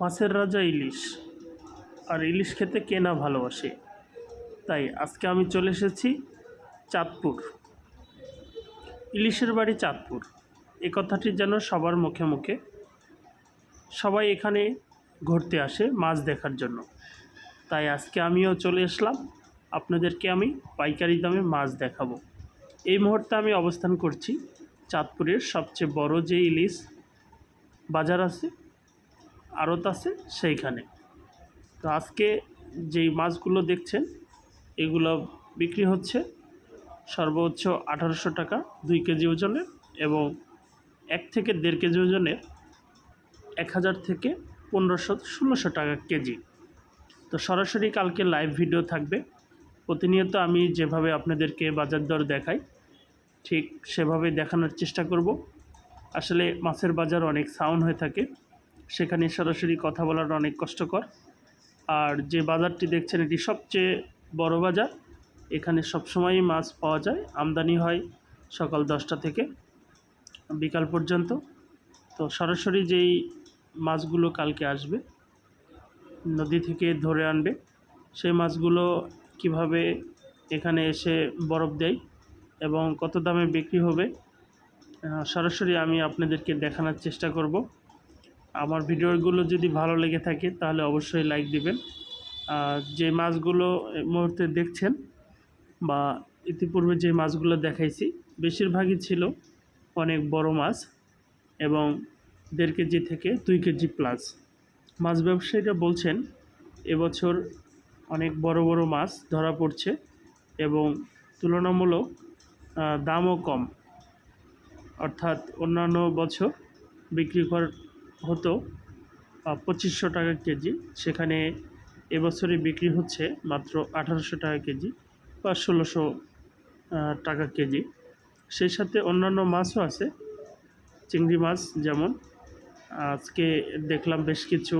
মাছের রাজা ইলিশ। আর ইলিশ খেতে কে না ভালোবাসে? তাই আজকে আমি চলে এসেছি চাঁদপুর। ইলিশের বাড়ি চাঁদপুর। এ কথাটি যেন সবার মুখে মুখে সবাই এখানে ঘুরতে আসে মাছ দেখার জন্য। তাই আজকে আমিও চলে আসলাম। আপনাদেরকে আমি পাইকারি দামে মাছ দেখাবো। এই মুহূর্তে আমি অবস্থান করছি চাঁদপুরের সবচেয়ে বড় যে ইলিশ বাজার আছে আড়ত আছে সেইখানে। তো আজকে যেই মাছগুলো দেখছেন, এগুলো বিক্রি হচ্ছে সর্বোচ্চ আঠারোশো টাকা দুই কেজি ওজনের এবং এক থেকে দেড় কেজি ওজনের এক হাজার থেকে পনেরোশো ষোলোশো টাকা কেজি। তো সরাসরি কালকে লাইভ ভিডিও থাকবে। প্রতিনিয়ত আমি যেভাবে আপনাদেরকে বাজার দর দেখাই, ঠিক সেভাবে দেখানোর চেষ্টা করব। আসলে মাছের বাজার অনেক সাউন্ড হয়ে থাকে। সেখানে সরাসরি কথা বলাটা অনেক কষ্টকর। আর যে বাজারটি দেখছেন, এটি সবচেয়ে বড় বাজার। এখানে সবসময়ই মাছ পাওয়া যায়। আমদানি হয় সকাল দশটা থেকে বিকাল পর্যন্ত। তো সরাসরি যেই মাছগুলো কালকে আসবে, নদী থেকে ধরে আনবে, সেই মাছগুলো কীভাবে এখানে এসে বরফ দেয় এবং কত দামে বিক্রি হবে সরাসরি আমি আপনাদেরকে দেখানোর চেষ্টা করব। আমার ভিডিওগুলো যদি ভালো লেগে থাকে, তাহলে অবশ্যই লাইক দিবেন। যে মাছগুলো মুহূর্তে দেখছেন বা ইতিপূর্বে যে মাছগুলো দেখাইছি, বেশিরভাগই ছিল অনেক বড় মাছ এবং দেড় কেজি থেকে দুই কেজি প্লাস মাছ ব্যবসায়ীরা বলছেন, এবছর অনেক বড় বড় মাছ ধরা পড়ছে এবং তুলনামূলক দামও কম। অর্থাৎ অন্যান্য বছর বিক্রি কর হতো পঁচিশশো টাকা কেজি। সেখানে এবছরে বিক্রি হচ্ছে মাত্র আঠারোশো টাকা কেজি বা ষোলোশো টাকা কেজি। সেই সাথে অন্যান্য মাছও আছে, চিংড়ি মাছ যেমন। আজকে দেখলাম বেশ কিছু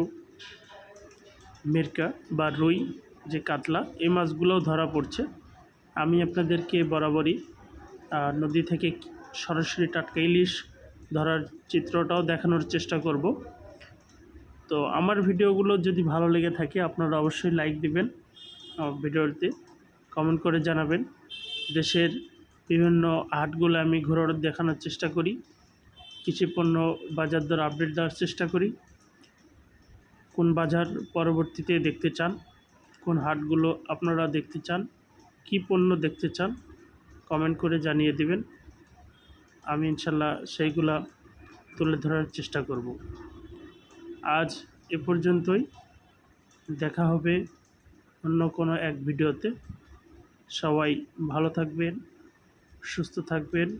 মিরকা বা রুই, যে কাতলা, এই মাছগুলোও ধরা পড়ছে। আমি আপনাদেরকে বরাবরই নদী থেকে সরাসরি টাটকা ইলিশ ধরার চিত্রটাও দেখানোর চেষ্টা করব। তো আমার ভিডিওগুলো যদি ভালো লেগে থাকে, আপনারা অবশ্যই লাইক দিবেন আমার ভিডিওতে কমেন্ট করে জানাবেন। দেশের বিভিন্ন হাটগুলো আমি ঘোরার দেখানোর চেষ্টা করি, কৃষি পণ্য বাজার দর আপডেট দেওয়ার চেষ্টা করি, কোন বাজার পরবর্তীতে দেখতে চান, কোন হাটগুলো আপনারা দেখতে চান, কী পণ্য দেখতে চান কমেন্ট করে জানিয়ে দিবেন। আমি ইনশাল্লাহ সেইগুলা তুলে ধরার চেষ্টা করব। আজ এ পর্যন্তই। দেখা হবে অন্য কোনো এক ভিডিওতে। সবাই ভালো থাকবেন, সুস্থ থাকবেন।